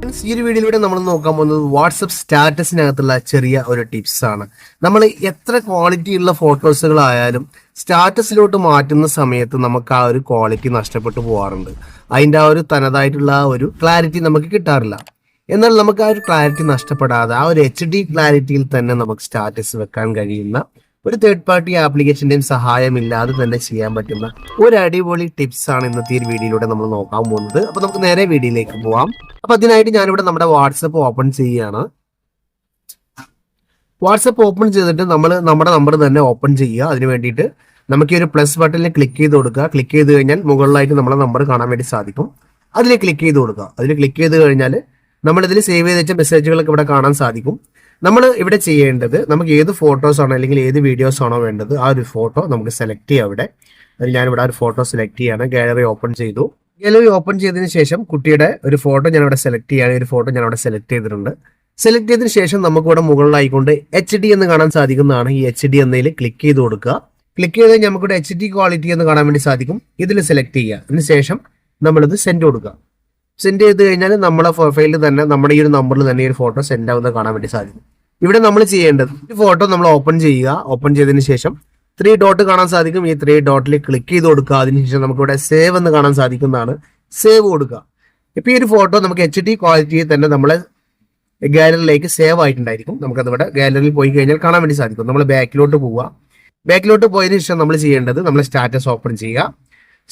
Friends, ഈ ഒരു വീഡിയോയിലൂടെ നമ്മൾ നോക്കാൻ പോകുന്നത് വാട്സപ്പ് സ്റ്റാറ്റസിനകത്തുള്ള ചെറിയ ഒരു ടിപ്സ് ആണ്. നമ്മൾ എത്ര ക്വാളിറ്റി ഉള്ള ഫോട്ടോസുകളായാലും സ്റ്റാറ്റസിലോട്ട് മാറ്റുന്ന സമയത്ത് നമുക്ക് ആ ഒരു ക്വാളിറ്റി നഷ്ടപ്പെട്ടു പോകാറുണ്ട് അതിന്റെ ആ ഒരു തനതായിട്ടുള്ള ആ ഒരു ക്ലാരിറ്റി നമുക്ക് കിട്ടാറില്ല. എന്നാൽ നമുക്ക് ആ ഒരു ക്ലാരിറ്റി നഷ്ടപ്പെടാതെ ആ ഒരു എച്ച് ഡി ക്ലാരിറ്റിയിൽ തന്നെ നമുക്ക് സ്റ്റാറ്റസ് വെക്കാൻ കഴിയുന്ന ഒരു തേർഡ് പാർട്ടി ആപ്ലിക്കേഷന്റെയും സഹായമില്ലാതെ തന്നെ ചെയ്യാൻ പറ്റുന്ന ഒരു അടിപൊളി ടിപ്സ് ആണ് ഇന്നത്തെ ഈ വീഡിയോയിലൂടെ നമ്മൾ നോക്കാൻ പോകുന്നത്. അപ്പോൾ നമുക്ക് നേരെ വീഡിയോയിലേക്ക് പോവാം. അപ്പൊ അതിനായിട്ട് ഞാനിവിടെ നമ്മുടെ വാട്സപ്പ് ഓപ്പൺ ചെയ്യുകയാണ്. വാട്സപ്പ് ഓപ്പൺ ചെയ്തിട്ട് നമ്മൾ നമ്മുടെ നമ്പർ തന്നെ ഓപ്പൺ ചെയ്യുക. അതിന് വേണ്ടിയിട്ട് നമുക്ക് ഈ ഒരു പ്ലസ് ബട്ടണിൽ ക്ലിക്ക് ചെയ്ത് കൊടുക്കുക. ക്ലിക്ക് ചെയ്ത് കഴിഞ്ഞാൽ മുകളിലായിട്ട് നമ്മളെ നമ്പർ കാണാൻ വേണ്ടി സാധിക്കും. അതിൽ ക്ലിക്ക് ചെയ്ത് കൊടുക്കുക. അതിൽ ക്ലിക്ക് ചെയ്ത് കഴിഞ്ഞാൽ നമ്മളിതിൽ സേവ് ചെയ്ത് വെച്ച മെസ്സേജുകളൊക്കെ ഇവിടെ കാണാൻ സാധിക്കും. നമ്മൾ ഇവിടെ ചെയ്യേണ്ടത് നമുക്ക് ഏത് ഫോട്ടോസ് ആണോ അല്ലെങ്കിൽ ഏത് വീഡിയോസ് ആണോ വേണ്ടത് ആ ഒരു ഫോട്ടോ നമുക്ക് സെലക്ട് ചെയ്യാം അവിടെ. അതിൽ ഞാനിവിടെ ഒരു ഫോട്ടോ സെലക്ട് ചെയ്യാണ്. ഗാലറി ഓപ്പൺ ചെയ്തു. ഗാലറി ഓപ്പൺ ചെയ്തതിന് ശേഷം കുട്ടിയുടെ ഒരു ഫോട്ടോ ഞാൻ ഇവിടെ സെലക്ട് ചെയ്യാണ് ഒരു ഫോട്ടോ ഞാൻ അവിടെ സെലക്ട് ചെയ്തിട്ടുണ്ട്. സെലക്ട് ചെയ്തതിന് ശേഷം നമുക്ക് ഇവിടെ മുകളിലായിക്കൊണ്ട് എച്ച് ഡി എന്ന് കാണാൻ സാധിക്കുന്നതാണ്. ഈ എച്ച് ഡി എന്നതിൽ ക്ലിക്ക് ചെയ്ത് കൊടുക്കുക. ക്ലിക്ക് ചെയ്ത് നമുക്കിവിടെ എച്ച് ഡി ക്വാളിറ്റി എന്ന് കാണാൻ വേണ്ടി സാധിക്കും. ഇതിൽ സെലക്ട് ചെയ്യുക. അതിന് ശേഷം നമ്മളിത് സെൻഡ് കൊടുക്കുക. സെൻഡ് ചെയ്ത് കഴിഞ്ഞാൽ നമ്മുടെ പ്രൊഫൈലിൽ തന്നെ നമ്മുടെ ഈ ഒരു നമ്പറിൽ തന്നെ ഈ ഒരു ഫോട്ടോ സെൻഡ് ആവുന്നത് കാണാൻ വേണ്ടി സാധിക്കും. ഇവിടെ നമ്മൾ ചെയ്യേണ്ടത് ഈ ഫോട്ടോ നമ്മൾ ഓപ്പൺ ചെയ്യുക. ഓപ്പൺ ചെയ്തതിന് ശേഷം ത്രീ ഡോട്ട് കാണാൻ സാധിക്കും. ഈ ത്രീ ഡോട്ടിൽ ക്ലിക്ക് ചെയ്ത് കൊടുക്കുക. അതിനുശേഷം നമുക്കിവിടെ സേവ് എന്ന് കാണാൻ സാധിക്കുന്നതാണ്. സേവ് കൊടുക്കുക. ഇപ്പൊ ഈ ഒരു ഫോട്ടോ നമുക്ക് എച്ച് ഡി ക്വാളിറ്റിയിൽ തന്നെ നമ്മളെ ഗാലറിയിലേക്ക് സേവ് ആയിട്ടുണ്ടായിരിക്കും. നമുക്ക് ഇവിടെ ഗാലറിയിൽ പോയി കഴിഞ്ഞാൽ കാണാൻ വേണ്ടി സാധിക്കും. നമ്മൾ ബാക്കിലോട്ട് പോവുക. ബാക്കിലോട്ട് പോയതിനു ശേഷം നമ്മൾ ചെയ്യേണ്ടത് നമ്മൾ സ്റ്റാറ്റസ് ഓപ്പൺ ചെയ്യുക.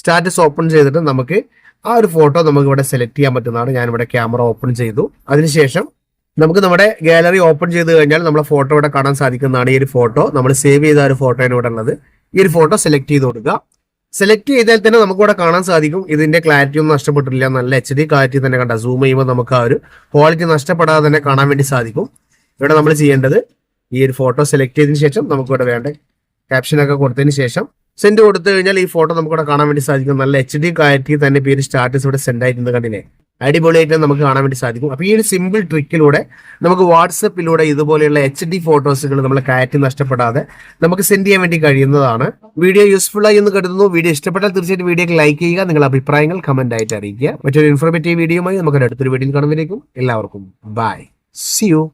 സ്റ്റാറ്റസ് ഓപ്പൺ ചെയ്തിട്ട് നമുക്ക് ആ ഒരു ഫോട്ടോ നമുക്ക് ഇവിടെ സെലക്ട് ചെയ്യാൻ പറ്റുന്നതാണ്. ഇവിടെ ക്യാമറ ഓപ്പൺ ചെയ്തു. അതിനുശേഷം നമുക്ക് നമ്മുടെ ഗാലറി ഓപ്പൺ ചെയ്ത് കഴിഞ്ഞാൽ നമ്മളെ ഫോട്ടോ ഇവിടെ കാണാൻ സാധിക്കുന്നതാണ് ഈ ഒരു ഫോട്ടോ നമ്മൾ സേവ് ചെയ്ത ഒരു ഫോട്ടോയാണ് ഇവിടെ ഉള്ളത്. ഈ ഒരു ഫോട്ടോ സെലക്ട് ചെയ്ത് കൊടുക്കുക. സെലക്ട് ചെയ്താൽ തന്നെ നമുക്ക് ഇവിടെ കാണാൻ സാധിക്കും. ഇതിന്റെ ക്ലാരിറ്റി ഒന്നും നഷ്ടപ്പെട്ടില്ല നല്ല എച്ച് ഡി ക്ലാരിറ്റി തന്നെ കണ്ട. സൂം ചെയ്യുമ്പോൾ നമുക്ക് ആ ഒരു ക്വാളിറ്റി നഷ്ടപ്പെടാതെ തന്നെ കാണാൻ വേണ്ടി സാധിക്കും. ഇവിടെ നമ്മൾ ചെയ്യേണ്ടത് ഈ ഒരു ഫോട്ടോ സെലക്ട് ചെയ്തതിനു ശേഷം നമുക്ക് ഇവിടെ വേണ്ട ക്യാപ്ഷൻ ഒക്കെ കൊടുത്തതിന് ശേഷം സെൻഡ് കൊടുത്തു കഴിഞ്ഞാൽ ഈ ഫോട്ടോ നമുക്കിവിടെ കാണാൻ വേണ്ടി സാധിക്കും. നല്ല എച്ച് ഡി ക്ലാരിറ്റി തന്നെ പേര് സ്റ്റാറ്റസ് ഇവിടെ സെൻഡ് ആയിട്ടുണ്ട് കണ്ടില്ലേ? അടിപൊളിയായിട്ട് നമുക്ക് കാണാൻ വേണ്ടി സാധിക്കും. അപ്പൊ ഈ ഒരു സിമ്പിൾ ട്രിക്കിലൂടെ നമുക്ക് വാട്സപ്പിലൂടെ ഇതുപോലെയുള്ള എച്ച് ഡി ഫോട്ടോസുകൾ നമ്മളെ കയറ്റി നഷ്ടപ്പെടാതെ നമുക്ക് സെൻഡ് ചെയ്യാൻ വേണ്ടി കഴിയുന്നതാണ്. വീഡിയോ യൂസ്ഫുൾ ആയി എന്ന് കരുതുന്നു. വീഡിയോ ഇഷ്ടപ്പെട്ടാൽ തീർച്ചയായിട്ടും വീഡിയോക്ക് ലൈക്ക് ചെയ്യുക നിങ്ങളുടെ അഭിപ്രായങ്ങൾ കമന്റ് ആയിട്ട് അറിയിക്കുക. മറ്റൊരു ഇൻഫോർമേറ്റീവ് വീഡിയോയുമായി നമുക്ക് അടുത്തൊരു വീഡിയോയിൽ കാണുന്നതിലേക്കും എല്ലാവർക്കും ബൈ സി യു